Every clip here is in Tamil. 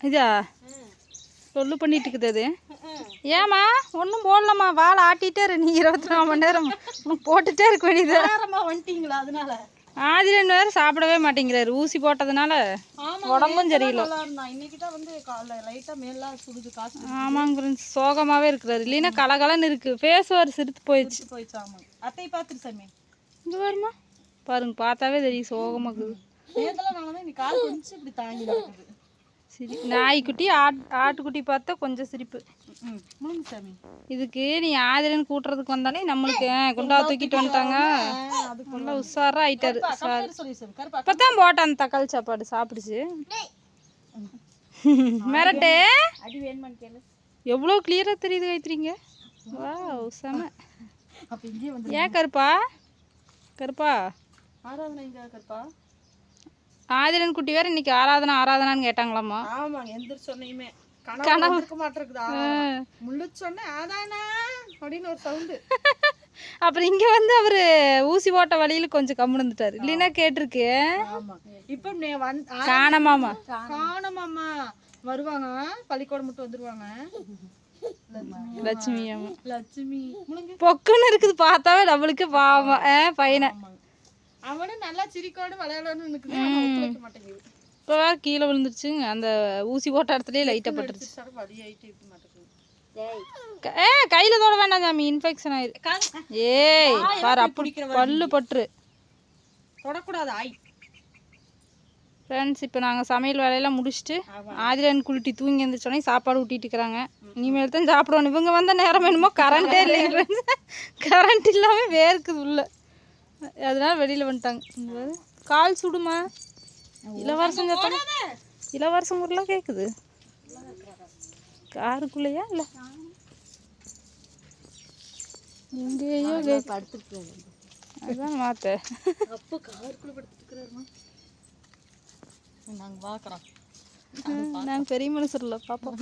இதா? சொல்லு பண்ணிட்டு இருக்குது அது. ஏம்மா ஒன்றும் போடலாமா வாழை ஆட்டிகிட்டே இரு. நீ இருபத்தி நாலு மணி நேரம் போட்டுட்டே இருக்க வேண்டியது நேரமா வந்துட்டீங்களா அதனால? ஆதிரன் வேறு சாப்பிடவே மாட்டேங்கிறாரு. ஊசி போட்டதுனால உடம்பும் சரியில்லை. ஆமாங்க ஃப்ரெண்ட்ஸ் சோகமாகவே இருக்கிறாரு. இல்லைன்னா கலகலன்னு இருக்குது ஃபேஸ் ஒரு சிரித்து போயிடுச்சு. போயிடுச்சு ஆமா. அத்தை பார்த்துட்டு சாமி. இங்கே வருமா பாருங்க பார்த்தாவே தெரியும். சோகமாக இருக்குது. சரி நாய்க்குட்டி ஆட் ஆட்டுக்குட்டி பார்த்தா கொஞ்சம் சிரிப்பு. இதுக்கு நீ ஆதிரன் கூட்டுறதுக்கு வந்தாலே நம்மளுக்கு குண்டா தூக்கிட்டு வந்துட்டாங்க. நல்லா உஷாரா ஆயிட்டாரு இப்பதான் போட்டேன் அந்த தக்காளி சாப்பாடு சாப்பிடுச்சு. மிரட்டு. எவ்வளோ கிளியராக தெரியுது கைத்துறீங்க வா செம. ஏன் கருப்பா? கருப்பா? கருப்பா? ஆதிரன் குட்டி வேற இன்னைக்கு ஆராதனா ஆராதனான்னு கேட்டாங்களாம்மா. ஆமாங்க எந்திரிச்சு சொன்னையுமே கனவு இருக்க மாட்டிருக்குதா சொன்னேன் ஆதானா? அப்படின்னு ஒரு சவுண்டு அப்புறம் இங்கே வந்து அவர் ஊசி போட்ட வழியில கொஞ்சம் கம்முன்னு இருந்துட்டாரு. இல்லைன்னா கேட்டிருக்கு. ஆமா. இப்ப காணமாமா. காணமாம்மா வருவாங்க. பள்ளிக்கூடம் மட்டும் வந்துருவாங்க. லட்சுமி அம்மா. லட்சுமி. பொக்குன்னு இருக்குது பார்த்தாவே நம்மளுக்கு பாவம். பையனை. அவனும் நல்லா சிரிக்கோடு விளையாடணும்னு ஒத்துழைக்க மாட்டேங்குது. இப்போ வேற கீழே விழுந்துருச்சுங்க. அந்த ஊசி போட்ட இடத்துலயே லைட்டாக பட்டுருச்சு. சார் வலி ஆயிட்டு இருக்க மாட்டேங்குது. க- ஏ கையில் தொட வேண்டாம் சாமி இன்ஃபெக்ஷன் ஆயிரு. ஏய் பாரு அப்படி பல்லு பட்டுரு. தொடக்கூடாது ஆய். ஃப்ரெண்ட்ஸ் இப்போ நாங்கள் சமையல் வேலையெல்லாம் முடிச்சுட்டு ஆதிரன் குளிட்டி தூங்கி எழுந்திரிச்சோடனே சாப்பாடு ஊட்டிட்டு இருக்கிறாங்க. இனிமேல் தான் சாப்பிடணும். இவங்க வந்த நேரம் என்னமோ கரண்ட்டே இல்லைங்க கரண்ட் இல்லாமல் வேர்க்குது உள்ள. அதனால வெளியில் வந்துட்டாங்க. கால் சுடுமா? இளவரசன் சத்தம் இளவரசன் ஊர்லாம் கேட்குது காருக்குள்ளேயா இல்லை? எங்கேயோ படுத்துட்டு அதுதான் மாத்த. அப்போ காருக்குள்ள நாங்கள் பெரிய மனுஷர்ல பாப்போம்.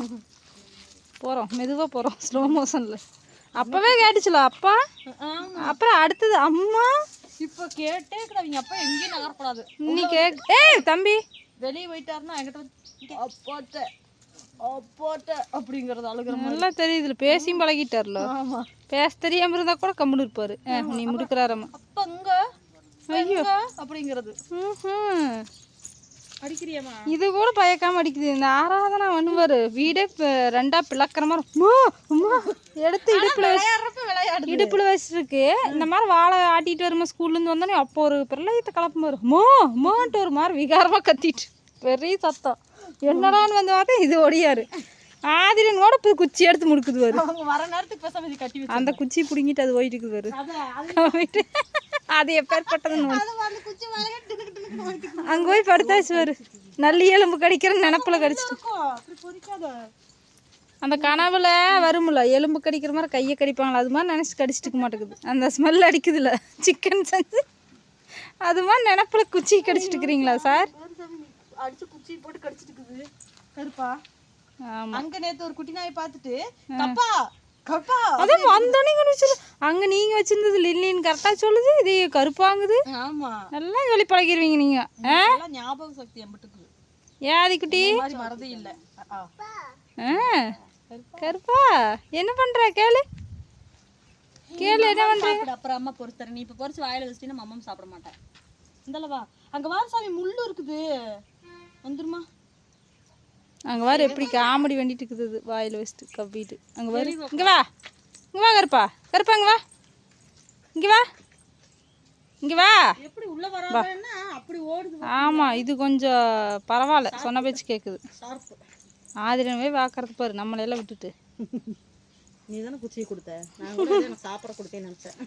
போகிறோம் மெதுவாக போகிறோம் ஸ்லோ மோஷனில் அப்போவே கேட்டுச்சுல அப்பா? அப்புறம் அடுத்தது அம்மா? இப்போ கேட்டே கிடையாது அப்பா எங்கேயும் நகரக்கூடாது. நீ கேக் ஏய் தம்பி. வெளியே போயிட்டாருன்னா என்கிட்ட அப்பாட்ட அப்பாட்ட அப்படிங்கறது அழுகுற நல்லா தெரியுதுல பேசியும் பழகிட்டார்ல. ஆமா. பேச தெரியாம இருந்தா கூட கம்முன்னு இருப்பாரு. நீ முடுக்கிறாரம்மா அப்ப இங்க ஐயோ. அப்படிங்கிறது. ம்ஹும். இது கூட பயக்காம அடிக்குது. இந்த ஆராதனா பண்ணுவாரு வீடே இப்ப ரெண்டா பிளக்கிற மாதிரி. எடுத்து இடுப்புல இடுப்புல வச்சிருக்கு. இந்த மாதிரி வாழை ஆட்டிட்டு வருமா ஸ்கூல்ல இருந்து வந்தோடனே அப்போ ஒரு பிரளயத்தை கலப்பும் பாரு. அம்மா அம்மான்ட்டு ஒரு மாதிரி விகாரமா கத்திட்டு. பெரிய சத்தம். என்னடான்னு வந்த வாட்டி இது ஒடியாரு. ஆதிரன் கூட போய் குச்சி எடுத்து முடுக்குது அவங்க வர நேரத்துக்கு பேசாம கட்டி அந்த குச்சி பிடுங்கிட்டு அது போயிட்டு இருக்குது போயிட்டு அது எப்பேற்பட்டதுன்னு அங்க போய் படுத்தாச்சு பாரு நல்லி எலும்பு கடிக்கிற நினப்புல கடிச்சிட்டு. அந்த கனவுல வரும்ல எலும்பு கடிக்கிற மாதிரி கையை கடிப்பாங்களா? அது மாதிரி நினச்சி கடிச்சிட்டு இருக்க மாட்டேங்குது. அந்த ஸ்மெல் அடிக்குதுல்ல சிக்கன் செஞ்சு. அது மாதிரி நினப்புல குச்சி கடிச்சிட்டு இருக்கிறீங்களா சார்? அடிச்சு குச்சி போட்டு கடிச்சிட்டு இருக்குது. கருப்பா. அங்க நேத்து ஒரு குட்டி நாயை பார்த்துட்டு கப்பா அதே வந்தோடனே அங்க நீங்க வச்சிருந்தது லில்லின்னு கரெக்டா சொல்லுது இது கருப்பாங்குது ஆமா. நல்லா சொல்லி பழகிடுவீங்க நீங்க ஞாபக சக்தி எம்பிட்டுக்கு. ஏதி குட்டி? மறதி இல்ல. கருப்பா என்ன பண்ற கேளு. கேளு என்ன பண்ற சாப்பிடு அப்புறம் அம்மா பொறுத்தர நீ இப்ப பொறிச்சு வாயில வச்சிட்டீங்கன்னா அம்மா சாப்பிட மாட்டேன். இந்தலவா அங்க வா சாமி முள்ளு இருக்குது. வந்துருமா? அங்க பாரு எப்படி காமெடி வேண்டிட்டு இருக்குது. வாயில வச்சுட்டு கவ்விட்டு. அங்க பாரு. இங்க வா. இங்க வா கருப்பா. கருப்பா இங்க வா. இங்க வா. இங்க வா. எப்படி உள்ள வராங்கன்னா அப்படி ஓடுது. ஆமா இது கொஞ்சம் பரவாயில்ல. சொன்ன பேச்சு கேக்குது. ஷார்ப்பு ஆதிரனவே வாக்கறது பாரு நம்மளையெல்லாம் விட்டுட்டு. நீ தானே குச்சியை கொடுத்த? நான் கூட எனக்கு சாப்பிட கொடுத்தேன்னு நினைச்சேன்.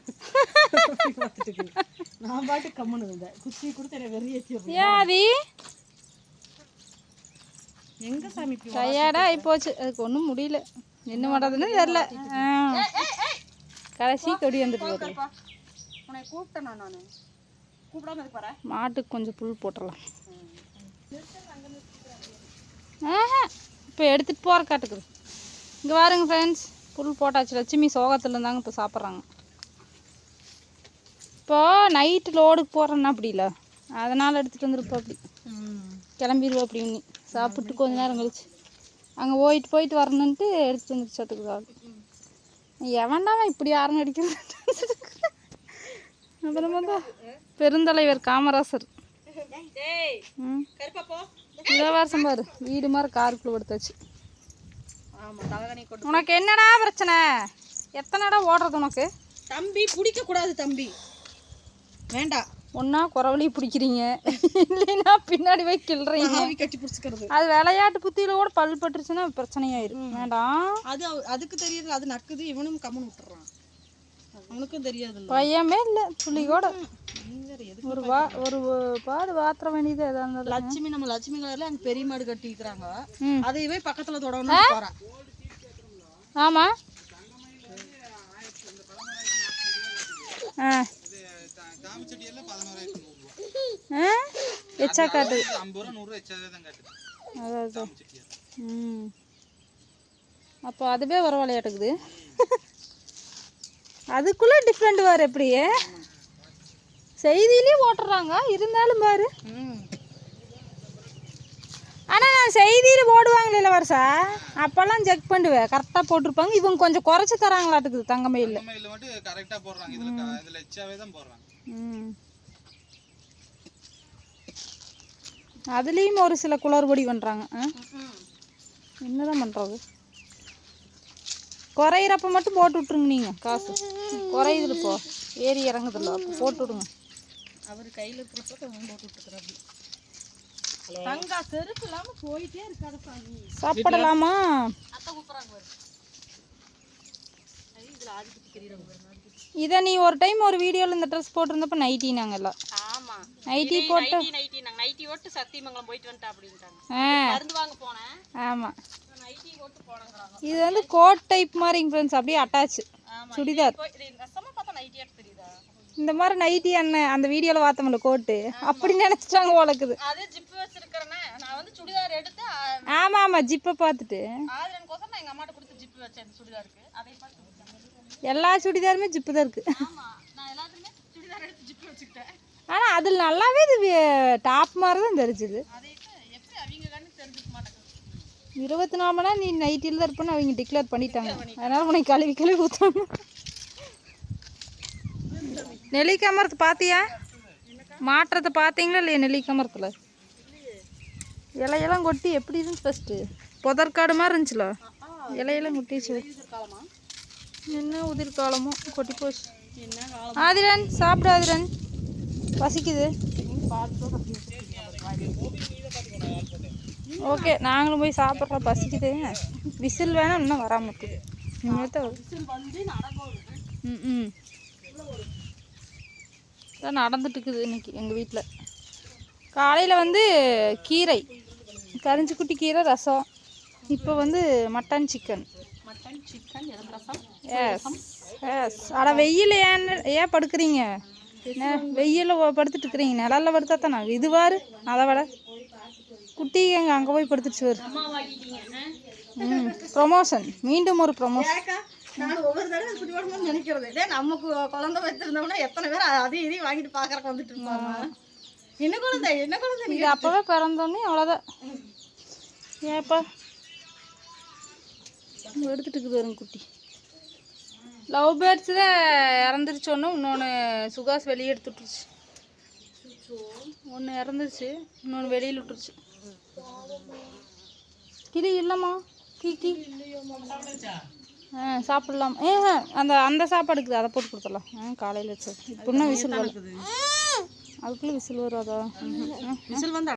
நான் பாட்டு கம்முன்னு இருந்தேன். குச்சியை கொடுத்து என்னை வெறியேற்றி ஏதி எங்க சாமி இப்படி டயர்டா ஆகி போச்சு அதுக்கு ஒன்றும் முடியல. என்ன பண்ணுறதுன்னு தெரில கடைசி கொடி வந்துட்டு கூப்பிட்டேனா நானு? கூப்பிடாம பாரு மாட்டுக்கு கொஞ்சம் புல் போட்டுடலாம். ஆஹா. இப்போ எடுத்துகிட்டு போகிற காட்டுக்குது. இங்கே பாருங்க ஃப்ரெண்ட்ஸ் புல் போட்டாச்சு. லட்சுமி சோகத்தில் இருந்தாங்க இப்போ சாப்பிட்றாங்க. இப்போ நைட்டு லோடுக்கு போகிறேன்னா அப்படி இல்லை. அதனால் எடுத்துகிட்டு வந்துருப்போம் அப்படி. கிளம்பிடுவோம் அப்படின்னு சாப்பிட்டு கொஞ்ச நேரம் கழிச்சு. அங்கே போயிட்டு போயிட்டு வரணுன்ட்டு எடுத்துட்டு வந்துருச்சு அதுக்கு எவன்டாவன் இப்படி யாரும் அடிக்கிறது அப்புறமா தான் பெருந்தலைவர் காமராசர். டேய் இளவரசம் பாரு வீடு மாதிரி காருக்குள்ள கொடுத்தாச்சு உனக்கு என்னடா பிரச்சனை? எத்தனைடா ஓடுறது உனக்கு? தம்பி பிடிக்க கூடாது தம்பி. வேண்டாம். ஒன்றா குறவழி பிடிக்கிறீங்க. இல்லைன்னா பின்னாடி போய் கிள்றீங்க. கட்டி பிடிச்சிக்கிறது. அது விளையாட்டு புத்தியில கூட பல் பட்டுருச்சுன்னா பிரச்சனையாயிரும். வேண்டாம் அது அதுக்கு தெரியுது அது நக்குது இவனும் கம்மன் விட்டுறான். அவனுக்கும் தெரியாதுல்ல பையமே இல்லை புள்ளி கூட. ஒரு வா ஒரு பாடு வாத்திர வேண்டியது எதா இருந்தாலும். லட்சுமி நம்ம லட்சுமி கலர்ல அங்க பெரிய மாடு கட்டிக்கிறாங்க அதையவே பக்கத்துல தொடணும் போறான் ஆமாம் ஆ ஆ. எச்சா காட்டு. அதான். ம். அப்போ அதுவே வர விளையாட்டுக்குது அதுக்குள்ளே டிஃப்ரெண்ட் பாரு எப்படி செய்தியிலையும் ஓட்டுறாங்க. இருந்தாலும் பாரு. செய்தியில் போடுவாங்களே வருஷா அப்போல்லாம் செக் பண்ணுவேன் கரெக்டாக போட்டிருப்பாங்க. இவங்க கொஞ்சம் குறைச்சி தராங்களாட்டுக்குது தங்கமயிலில் மயில மட்டும் கரெக்டா போடுறாங்க. இதுல எச்சாவே தான் போடுறாங்க. ம். அதுலேயும் ஒரு சில குளறுபடி பண்ணுறாங்க என்னதான் பண்ணுறது குறையிறப்ப மட்டும் போட்டு விட்ருங்க நீங்கள் காசு. குறையுதுல இப்போ ஏறி இறங்குதுல்ல அப்போ போட்டு விடுங்க. அவர் கையில இருக்கிறப்ப போட்டு விட்டுக்கிறாரு. தங்கா செருப்பு இல்லாம போயிட்டே இருக்காத சாமி. சாப்பிடலாமா. இதை நீ ஒரு டைம் ஒரு வீடியோவில் இந்த ட்ரெஸ் போட்டிருந்தப்ப நைட்டி நாங்கள் எல்லாம் ஆமா நைட்டி போட்டு நைட்டி நைட்டி நாங்க. நைட்டி ஓட்டு சத்தியமங்கலம் போயிட்டு வந்துட்டா அப்படின்ட்டாங்க. மருந்து வாங்க போனேன். ஆமாம் நைட்டி ஓட்டு போனங்கிறாங்க இது வந்து கோட் டைப் மாதிரி ஃப்ரெண்ட்ஸ் அப்படியே அட்டாச் சுடிதார். நெசமா பார்த்தா நைட்டியாட்டு தெரியுதா? இந்த மாதிரி நைட்டி அண்ணன் அந்த வீடியோவில் பார்த்தோம்ல கோட்டு. அப்படி நினச்சிட்டாங்க உலக்குது. அதே ஜிப்பு வச்சிருக்கிறேனே. நான் வந்து சுடிதார் எடுத்து ஆமாம் ஆமாம் ஜிப்பை பார்த்துட்டு. ஆதிரனுக்கோசரம் நான் எங்க அம்மாட்ட கொடுத்து ஜிப்பு வச்சேன் அந்த சுடிதாருக்கு. அதை பார்த்து கொடுத்தாங்க. எல்லா சுடிதாருமே ஜிப்பு தான் இருக்குது ஆமா நான் சுடிதார் எடுத்து ஆனால் அதில் நல்லாவே இது டாப் மாதிரி தான் தெரிஞ்சுது. அதை எப்படி அவங்க கண்ணு தெரிஞ்சுக்க மாட்டாங்க இருபத்தி நாலு மணி நேரம் நீ நைட்டில் தான் இருப்பேன்னு அவங்க டிக்ளேர் பண்ணிட்டாங்க. அதனால் உனக்கு கழுவி கழுவி ஊற்றணும் நெல்லிக்காய் பார்த்தியா மாற்றத்தை பார்த்தீங்களா இல்லையா நெல்லிக்காய் மரத்தில்? இலையெல்லாம் கொட்டி எப்படி இருந்துச்சு ஃபஸ்ட்டு புதற்காடு மாதிரி இருந்துச்சுல? இலையெல்லாம் கொட்டிச்சு. என்ன உதிர் காலமோ கொட்டி போச்சு. ஆதிரன் சாப்பிடு ஆதிரன். பசிக்குது. ஓகே நாங்களும் போய் சாப்பிட்றோம். பசிக்குது. விசில் வேணால் இன்னும் வராமல் இருக்குது. தான் ம் ம். இதான் நடந்துட்டு இருக்குது இன்னைக்கு எங்கள் வீட்டில் காலையில் வந்து கீரை கரிஞ்சி குட்டி கீரை ரசம் இப்போ வந்து மட்டன் சிக்கன் மட்டன் சிக்கன் ரசம்? எஸ் எஸ் அட வெயில் ஏன் ஏன் படுக்கிறீங்க? வெயிலில் படுத்துட்டு இருக்கிறீங்க நிழல்ல படுத்தா தானே? இது வாரு அதை விட. குட்டி எங்க அங்கே போய் படுத்துட்டு வரு ம் ப்ரொமோஷன் மீண்டும் ஒரு ப்ரொமோஷன் நான் ஒவ்வொரு தடவை இப்படி வரணும்னு நினைக்கிறது டே நம்ம குழந்தை வச்சிருந்தோம்னா எத்தனை பேர் அதையும் இதையும் வாங்கிட்டு பார்க்கறக்கு வந்துட்டு இருப்பாங்க. என்ன குழந்தை? என்ன குழந்தை நீ? இது அப்போவே பிறந்தோடனே அவ்வளோதான் ஏப்பா எடுத்துட்டு இருக்குது வருங்க குட்டி. லவ் பேர்ட்ஸ் தான் இறந்துருச்சோன்னு இன்னொன்று சுகாஸ் வெளியே எடுத்து விட்டுருச்சு ஒன்று இறந்துருச்சு இன்னொன்று வெளியில் விட்டுருச்சு. கிளி இல்லைம்மா. Key key. ஆ சாப்பிடலாம். ஏ அந்த அந்த சாப்பாடு இருக்குது. அதை போட்டு கொடுத்துடலாம். ஆ காலையில் வச்சு. இப்போ இன்னும் விசில் வரல அதுக்குள்ளே விசில் வராதா? ம், ம். விசில் வந்து